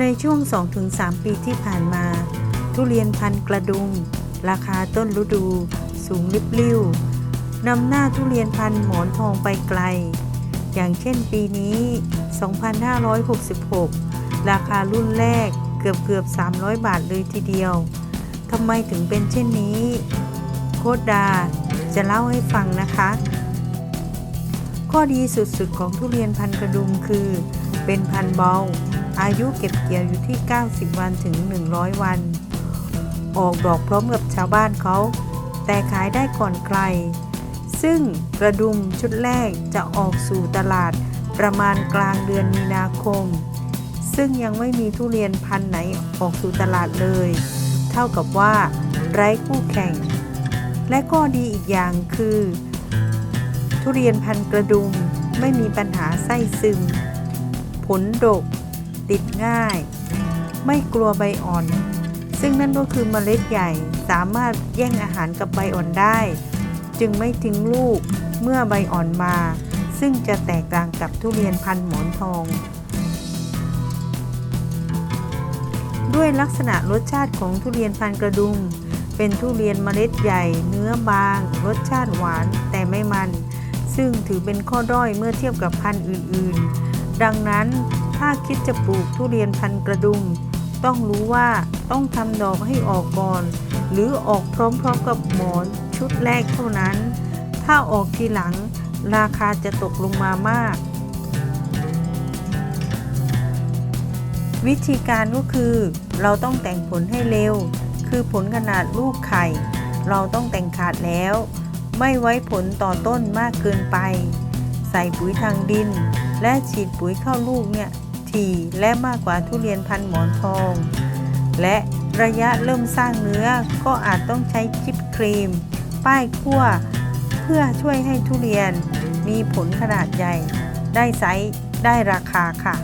ในช่วง 2-3 ปีที่ผ่านมา ทุเรียนพันกระดุมราคาต้นฤดู สูงริบลิ่วนำหน้าทุเรียนพันหมอนทองไปไกล อย่างเช่นปีนี้ 2566 ราคารุ่นแรกเกือบเกือบ 300 บาทเลยทีเดียว ทำไมถึงเป็นเช่นนี้ โคดดาจะเล่าให้ฟังนะคะ ข้อดีสุดๆของทุเรียนพันกระดุมคือ เป็นพันเบา อายุเก็บเกี่ยวอยู่ที่ 90 วันถึง 100 วัน ออกดอกพร้อมกับชาวบ้านเขา แต่ขายได้ก่อนใคร ซึ่งกระดุมชุดแรกจะออกสู่ตลาดประมาณกลางเดือนมีนาคม ซึ่งยังไม่มีทุเรียนพันธุ์ไหนออกสู่ตลาดเลย เท่ากับว่า ไร้คู่แข่ง และข้อดีอีกอย่างคือ ทุเรียนพันธุ์กระดุมไม่มีปัญหาไส้ซึม ผลดก ติดง่าย ไม่กลัวใบอ่อน ซึ่งนั่นก็คือเมล็ดใหญ่สามารถแย่งอาหารกับใบอ่อนได้ จึงไม่ทิ้งลูกเมื่อใบอ่อนมา ซึ่งจะแตกต่างกับทุเรียนพันหมอนทอง ด้วยลักษณะรสชาติของทุเรียนพันกระดุม เป็นทุเรียนเมล็ดใหญ่ เนื้อบาง รสชาติหวานแต่ไม่มัน ซึ่งถือเป็นข้อด้อยเมื่อเทียบกับพันธุ์อื่นๆ ดังนั้นถ้าคิดจะปลูกทุเรียนพันกระดุม ต้องรู้ว่าต้องทำดอกให้ออกก่อน หรือออกพร้อมๆกับหมอนชุดแรกเท่านั้น ถ้าออกทีหลังราคาจะตกลงมามาก วิธีการก็คือเราต้องแต่งผลให้เร็ว คือผลขนาดลูกไข่ เราต้องแต่งขาดแล้ว ไม่ไว้ผลต่อต้นมากเกินไป ใส่ปุ๋ยทางดิน และฉีดปุ๋ยเข้าลูกเนี่ยถี่และมากกว่าทุเรียนพันหมอนทอง และระยะเริ่มสร้างเนื้อก็อาจต้องใช้ชิปครีม ป้ายคั่ว เพื่อช่วยให้ทุเรียนมีผลขนาดใหญ่ ได้ไซส์ได้ราคาค่ะ